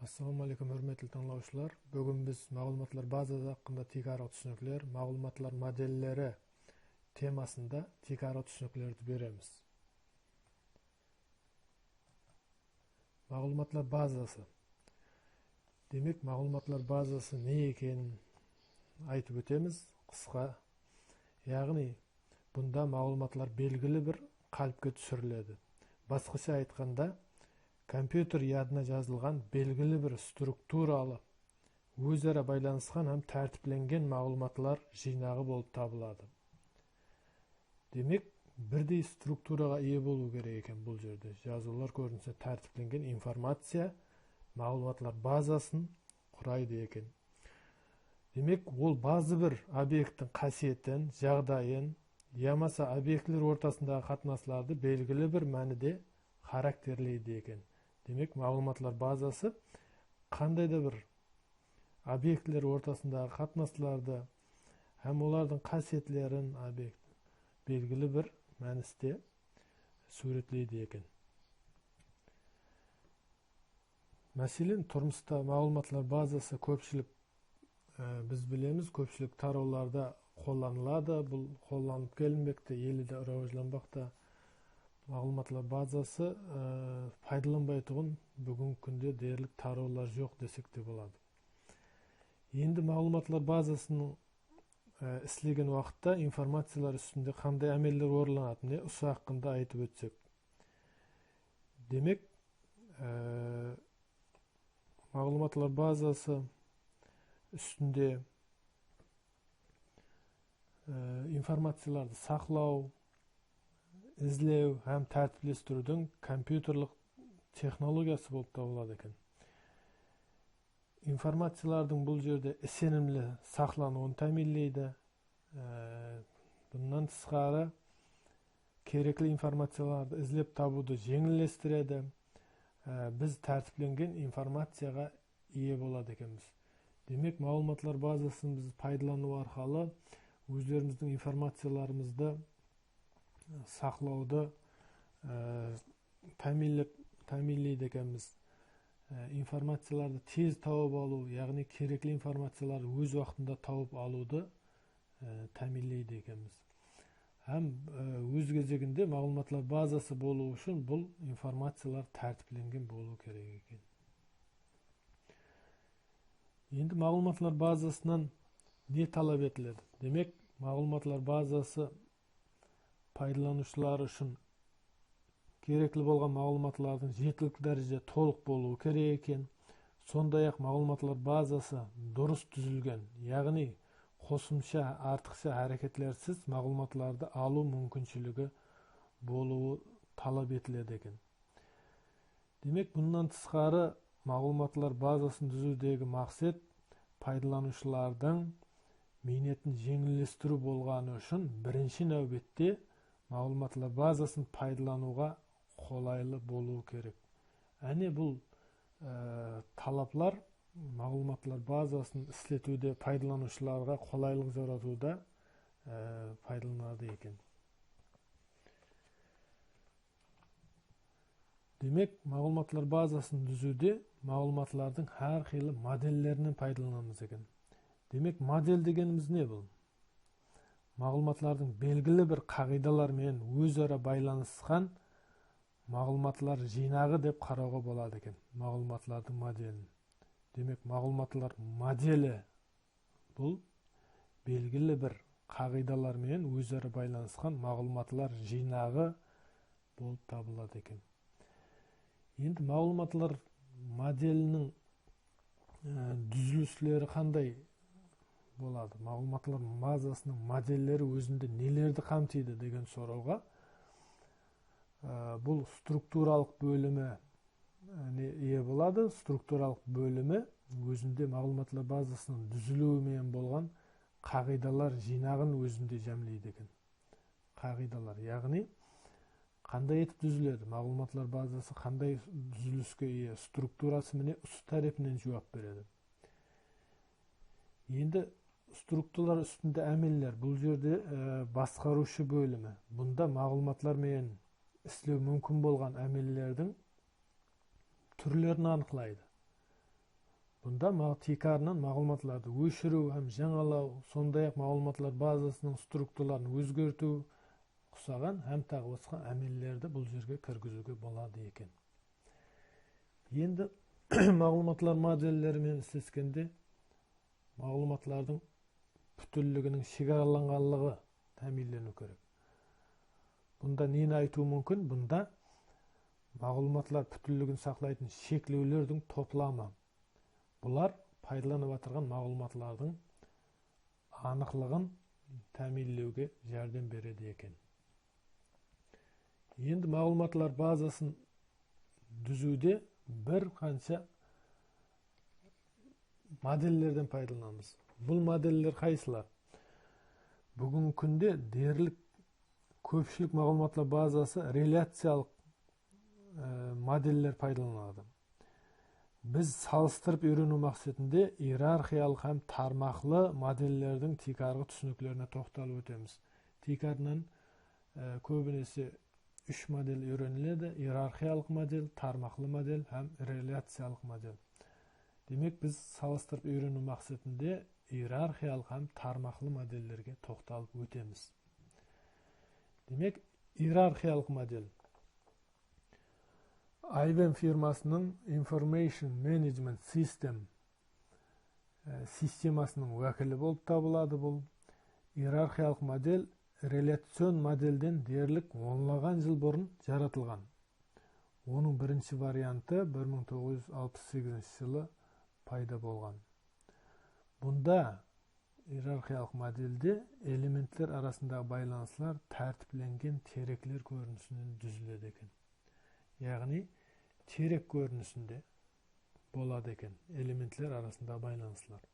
Assalamu алейкум hörmetli тыңлаучылар. Бүгін біз мағлұматлар базасы хакында тик ара түшүнүклөр, мағлұматлар моделлери темасында тик ара түшүнүклөрдү беремиз. Мағлұматлар базасы. Демек, мағлұматлар базасы не екенин айтып өтеміз қысқа. Яғни, бұнда мағлұматлар белгілі бір қалыпқа түсіріледі. Басқаша айтқанда, компьютер ядына жазылған белгілі бір структуралы өзара байланысқан һәм тәртіпленген мағлұматлар жинағы болып табылады. Демек бірдей структураға ие болу керек екен бұл жерде. Жазулар көрінсе тәртіпленген информация мағлұматлар базасын құрайды екен. Демек ол базы бір объекттің қасиетін жағдайын ямаса объектілер ортасындағы қатынастарды белгілі бір мәніде характерлейді екен. Демек мағлұматлар базасы қандай да бір объектілер ортасындағы қатынастарды һәм олардың қасиетлерін объект белгілі бір мәністе суретлейді екен мәселен тұрмыста мағлұматлар базасы көпшілік ә, біз білеміз көпшілік тарауларда қолданылады бұл қолданылып келінбекте елде рауажданбақта мағлұматлар базасы ә, пайдаланбайтұғын бүгінгі күнде дерлік тараулар жоқ десек те болады. Енді мағлұматлар базасының ә, уақытта информациялар үстінде қандай әмелдер орындалады міне осы хақында айтып өтсек. Демек ә, мағлұматлар базасы үстінде ә, информацияларды сақлау іздеу һәм тәртіптестірудің компьютерлік технологиясы болып табылады екен информациялардың бұл жерде сенімді сақлануын тәмінлейді ә, бұнан тысқары керекті информацияларды іздеп табуды жеңілдестіреді ә, біз тәртіпленген информацияға ие болады екенбіз демек мағлұматлар базасын біз пайдалану арқылы өздеріміздің информацияларымызды сақлауды ә, тәмінлейді екенбіз ә, информацияларды тез тауып алу яғни керекті информацияларды өз уақытында тауып алуды ә, тәмінлейді екенбіз һәм өз кезегінде мағлұматлар базасы болу үшін бұл информациялар тәртіпленген болу керек екен. Енді мағлұматлар базасынан не талап етіледі? Демек мағлұматлар базасы пайдаланушылар үшін керекті болған мағлұматлардың жеткілікті дәрежеде толық болуы керек екен. Сондай ақ мағлұматлар базасы дұрыс түзілген яғни қосымша артықша әрекетлерсіз мағлұматларды алу мүмкіншілігі болуы талап етіледі екен. Демек бұнан тысқары мағлұматлар базасын түзудегі мақсат пайдаланушылардың минетін жеңілдестіру болғаны үшін бірінші нәубетте мағлұматлар базасын пайдалануға қолайлы болу керек. Әне бұл ә, талаплар мағлұматлар базасын істетуде пайдаланушыларға қолайлық жаратуда ә, пайдаланады екен. Демек мағлұматлар базасын түзуде мағлұматлардың әрқилы моделлерінен пайдаланамыз екен. Демек модель дегеніміз не бұл? Мағлұматлардың белгілі бір қағидалармен өзара байланысқан мағлұматлар жинағы деп қарауға болады екен мағлұматлардың моделін демек мағлұматлар моделі бұл белгілі бір қағидалармен өзара байланысқан мағлұматлар жинағы болып табылады екен енді мағлұматлар моделінің ә, қандай болады. Мағлұматлар базасының моделлері өзінде нелерді қамтиды деген сұрауға бұл структуралық бөлімі ие болады. Структуралық бөлімі өзінде мағлұматлар базасының түзілуімен болған қағидалар жинағын өзінде жәмлейді екен. Қағидалар яғни қандай етіп түзіледі? Мағлұматлар базасы қандай түзіліске ие? Структурасы міне тарапынан жауап береді. Енді структуралар үстінде әмеллер бұл жерде ә, басқарушы бөлімі бұнда мағлұматлармен істеу мүмкін болған әмеллердің түрлерін анықтайды. Бұнда тикарынан мағлұматларды өшіру һәм жаңалау сондай ақ мағлұматлар базасының структураларын өзгерту ұқсаған һәм тағы басқа әмеллерді бұл жерге кіргізуге болады екен. Енді мағлұматлар моделлерімен істескенде мағлұматлардың бүтінлігінің шекараланғанлығы тәминлену керек. Бұнда нені айту мүмкін бұнда мағлұматлар бүтінлігін сақлайтын шеклеулердің топламы. Бұлар пайдаланып жатырған мағлұматлардың анықлығын тәминлеуге жәрдем береді екен. Енді мағлұматлар базасын дүзуде бір қанша моделлерден пайдаланамыз бұл модельдер қайсылар? Бүгінгі күнде дерлік көпшілік мағлұматлар базасы реляциялық ә, модельдер пайдаланады біз салыстырып үйрену мақсатында иерархиялық һәм тармақлы модельдердің тикарғы түсініктеріне тоқталып өтеміз. Тикарынан ә, көбінесе үш модель үйреніледі. Иерархиялық модель тармақлы модель һәм реляциялық модель. Демек біз салыстырып үйрену мақсатында иерархиялық һәм тармақлы модельдерге тоқталып өтеміз. Демек иерархиялық модель. IBM фирмасының Information Management System системасының уәкілі болып табылады бұл. Иерархиялық модель реляцион модельден дерлік онлаған жыл бұрын жаратылған. Оның бірінші варианты 1968 жылы пайда болған. Бұнда иерархиялық модельде элементтер арасындағы байланыстар тәртіпленген тереклер көрінісінен түзіледі екен яғни терек көрінісінде болады екен элементтер арасындағы байланыстар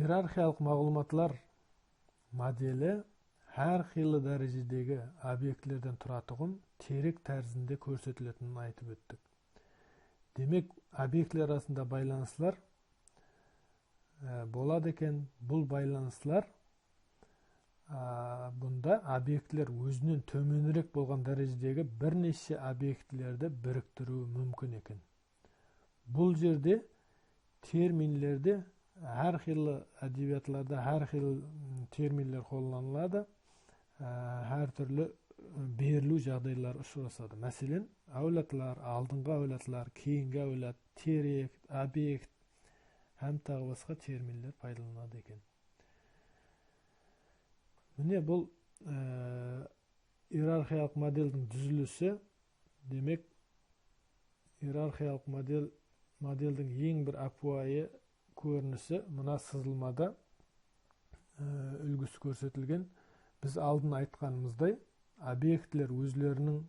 иерархиялық мағлұматлар моделі әр қилы дәрежедегі объектілерден тұратұғын терек тәрізінде көрсетілетінін айтып өттік демек объектілер арасында байланыстар болады екен бұл байланыстылар бұнда объектілер өзінен төменірек болған дәрежедегі бірнеше объектілерді біріктіруі мүмкін екен бұл жерде терминдерде әрқилы әдебиетларда әрқилы терминдер қолданылады әртүрлі берілу жағдайлар ұшырасады мәселен әулетлар алдыңғы әулетлар кейінгі әулет терек объект һәм тағы басқа терминдер пайдаланады екен міне бұл ә, иерархиялық модельдің түзілісі демек иерархиялық модель модельдің ең бір апуайы көрінісі мына сызылмада үлгісі көрсетілген біз алдын айтқанымыздай объектілер өзлерінің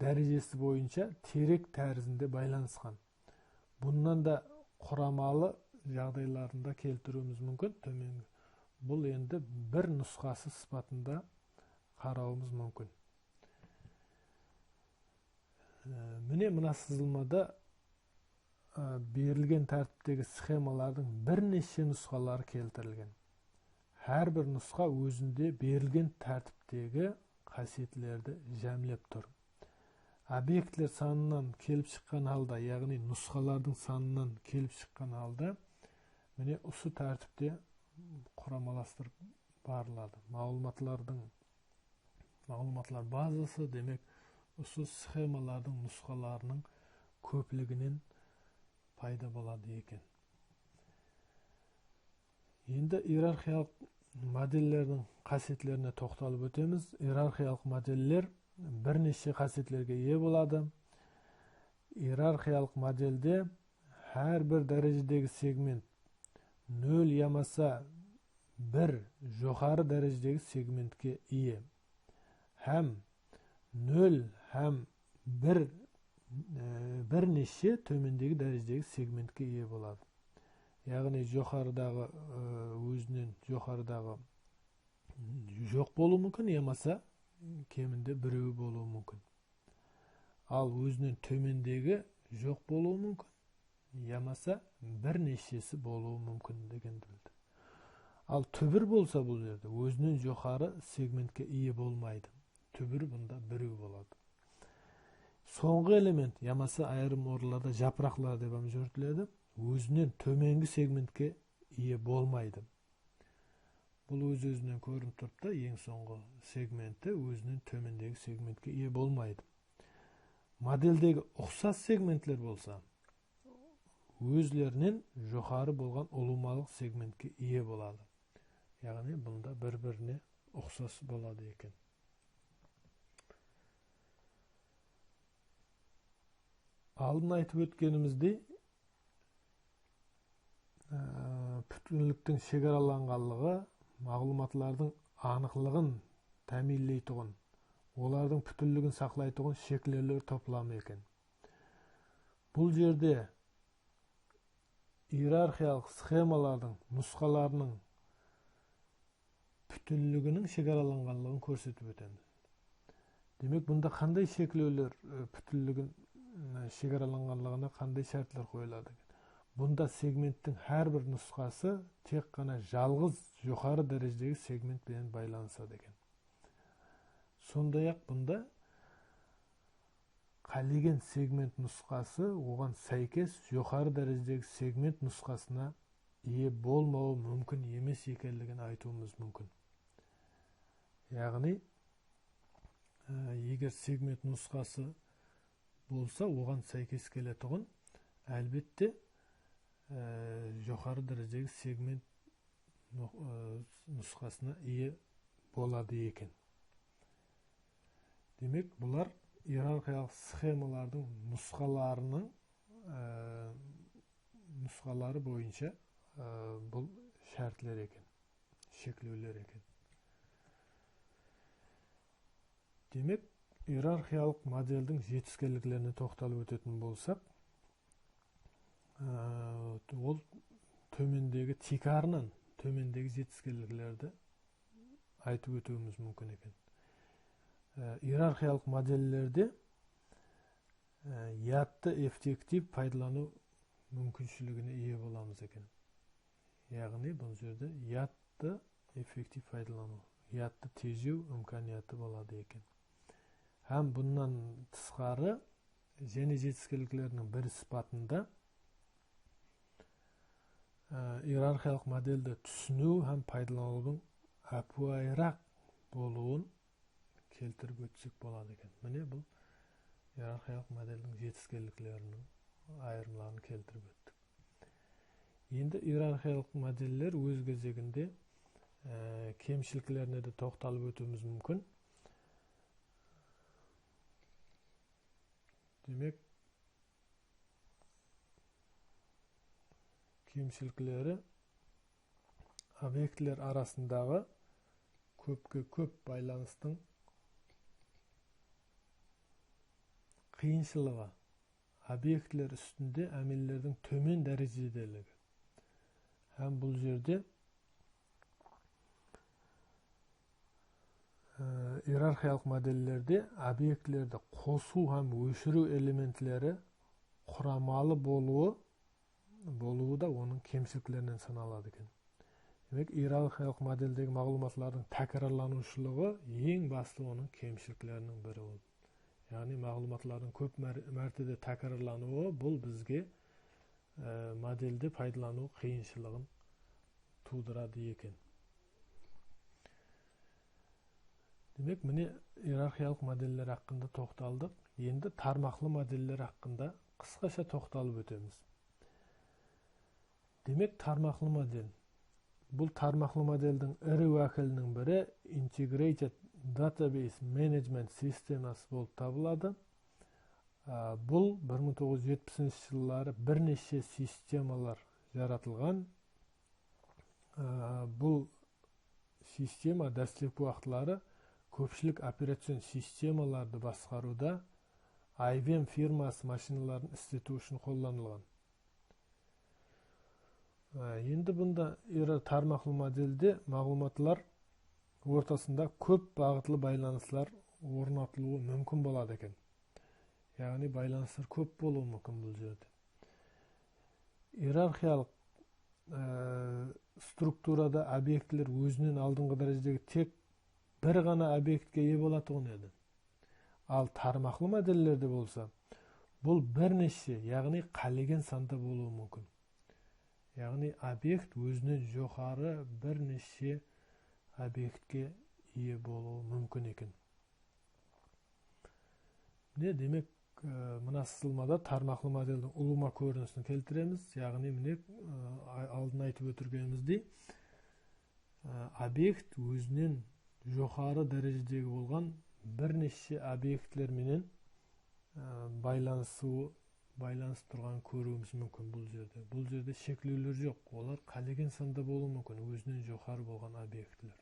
дәрежесі бойынша терек тәрізінде байланысқан. Бұнан да құрамалы жағдайларында келтіруіміз мүмкін төменгі. Бұл енді бір нұсқасы сыпатында қарауымыз мүмкін. Ә, міне мына сызылмада ә, берілген тәртіптегі схемалардың бірнеше нұсқалары келтірілген. Әрбір нұсқа өзінде берілген тәртіптегі қасиеттілерді жәмлеп тұр. Объектілер санынан келіп шыққан халда яғни нұсқалардың санынан келіп шыққан халда міне осы тәртіпте құрамаластырып барылады. Мағлұматлардың мағлұматлар базасы демек осы схемалардың нұсқаларының көплігінен пайда болады екен. Енді иерархиялық модельдердің қасиеттеріне тоқталып өтеміз иерархиялық моделлер бірнеше қасиеттерге ие болады иерархиялық модельде әрбір дәрежедегі сегмент нөл ямаса бір жоғары дәрежедегі сегментке ие һәм нөл һәм бір бірнеше төмендегі дәрежедегі сегментке ие болады яғни жоғарыдағы өзінен жоғарыдағы жоқ болуы мүмкін ямаса кемінде біреуі болуы мүмкін. Ал өзінен төмендегі жоқ болуы мүмкін ямаса бірнешесі болуы мүмкін дегенді білді ал түбір болса бұл жерде өзінен жоғары сегментке ие болмайды. Түбір бұнда біреу болады. Соңғы элемент ямаса айрым орларда жапырақлар деп жүртіледі өзінен төменгі сегментке ие болмайды. Бұл өз өзінен көрініп тұрып та ең соңғы сегменті өзінен төмендегі сегментке ие болмайды. Модельдегі ұқсас сегментлер болса өзлерінен жоғары болған ұлымалық сегментке ие болады. Яғни бұнда бір біріне ұқсас болады екен. Алдын айтып өткеніміздей бүтінліктің шекараланғанлығы мағлұматлардың анықлығын тәминлейтұғын олардың бүтінлігін сақлайтұғын шеклелер топламы екен. Бұл жерде иерархиялық схемалардың нұсқаларының бүтінлігінің шекараланғанлығын көрсетіп өтеміз демек бұнда қандай шеклеулер бүтінлігін шекараланғанлығына қандай шартлар қойылады бұнда сегменттің әрбір нұсқасы тек қана жалғыз жоғары дәрежедегі сегментпен байланысады екен сондай ақ бұнда қалеген сегмент нұсқасы оған сәйкес жоғары дәрежедегі сегмент нұсқасына ие болмауы мүмкін емес екенлігін айтуымыз мүмкін яғни егер сегмент нұсқасы болса оған сәйкес келетұғын әлбетте жоғары дәрежедегі сегмент нұсқасына ие болады екен. Демек бұлар иерархиялық схемалардың нұсқаларының ә, нұсқалары бойынша ә, бұл шартлер екен шектеулер екен. Демек иерархиялық модельдің жетіскерліктеріне тоқталып өтетін болсақ ол төмендегі тикарынан төмендегі жетіскерліктерді айтып өтуіміз мүмкін екен. Иерархиялық моделлерде ядты эффектив пайдалану мүмкіншілігіне ие боламыз екен. Яғни бұл жерде ядты эффектив пайдалану ядты тежеу имканияты болады екен. Һәм бұнан тысқары және жетіскіліктерінің бір сыпатында иерархиялық модельді түсіну һәм пайдаланудың әпуайырақ болуын келтіріп өтсек болады екен. Міне бұл иерархиялық модельдің жетіскерліктерінің айырмаларын келтіріп өттік. Енді иерархиялық модельдер өз кезегінде ә, кемшіліктеріне де тоқталып өтуіміз мүмкін. Демек кемшіліктері объектілер арасындағы көпке көп байланыстың қиыншылығы. Объектілер үстінде әмелелердің төмен дәрежеделігі һәм бұл жерде иерархиялық моделлерде объектілерді қосу һәм өшіру элементлері құрамалы болуы болуы да оның кемшіліктерінен саналады екен. Демек иерархиялық модельдегі мағлұматлардың тәкрарланушылығы ең басты оның кемшіліктерінің бірі яғни мағлұматлардың көп мәртеде тәкрарлануы бұл бізге ә, модельді пайдалану қиыншылығын тудырады екен. Демек міне иерархиялық модельдер хақында тоқталдық. Енді тармақлы модельдер хақында қысқаша тоқталып өтеміз. Демек тармақлы модель бұл тармақлы модельдің ірі уәкілінің бірі integrated database management системасы болып табылады бұл 1970 жылдары бірнеше системалар жаратылған бұл система дәстүргі уақытлары көпшілік операцион системаларды басқаруда IBM фирмасы машиналарын істету үшін қолданылған енді бұнда тармақлы модельде мағлұматлар ортасында көп бағытлы байланыстар орнатылуы мүмкін болады екен. Яғни байланыстар көп болуы мүмкін бұл жерде. Иерархиялық ә, структурада объектілер өзінен алдыңғы дәрежедегі тек бір ғана объектке ие болатұғын еді. Ал тармаклы модельлерде болса бул бир нече яғни қалеген санда болуы мүмкін. Яғни объект өзінен жоғары бір неше объектке ие болуы мүмкін екен. Міне демек мына сызылмада тармаклы модельдің улума көрінісін келтіреміз. Яғни міне алдын айтып өтіргеніміздей объект өзінен жоғары дәрежедегі болған бірнеше объектілер менен байланысу байланысып тұрған көруіміз мүмкін бұл жерде. Бұл жерде шектеулер жоқ. Олар қалеген санда болуы мүмкін өзінен жоғары болған объектілер.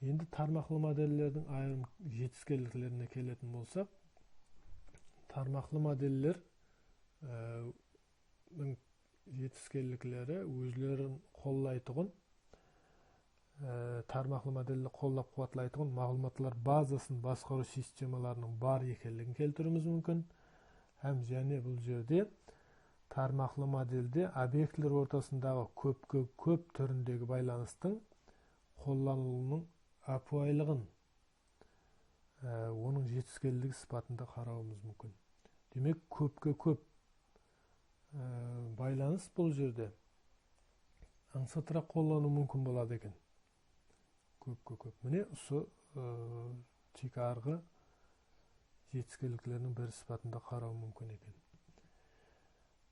Енді тармақлы модельдердің айрым жетіскерліктеріне келетін болсақ тармақлы моделлер жетіскерліктері өзлерін қолдайтұғын тармақлы моделді қолдап қуатлайтұғын мағлұматлар базасын басқару системаларының бар екенлігін келтіруіміз мүмкін. Һәм және бұл жерде тармақлы модельде объектілер ортасындағы көпке көп түріндегі байланыстың қолданылуының апуайлығын оның жетіскерлігі сипатында қарауымыз мүмкін. Демек көпке көп байланыс бұл жерде аңсатырақ қолдану мүмкін болады екен. Көпке көп міне осы тек арғы жетіскерліктерінің бір сипатында қарау мүмкін екен.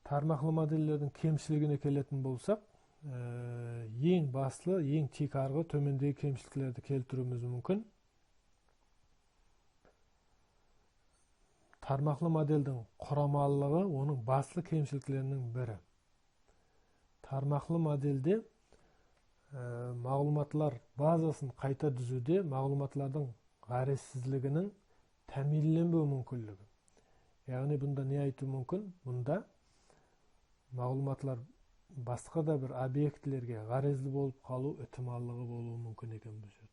Тармақлы модельдердің кемшілігіне келетін болсақ ең басты ең тек арғы төмендегі кемшіліктерді келтіруіміз мүмкін. Тармақлы модельдің құрамалылығы оның басты кемшіліктерінің бірі. Тармақлы модельде мағлұматлар базасын қайта түзуде мағлұматлардың ғарессіздігінің тәминленбеу мүмкіндігі. Яғни бұнда не айту мүмкін? Мұнда мағлұматлар басқа да бір объектілерге ғарезді болып қалу ықтималдығы болуы мүмкін екен бұл жерде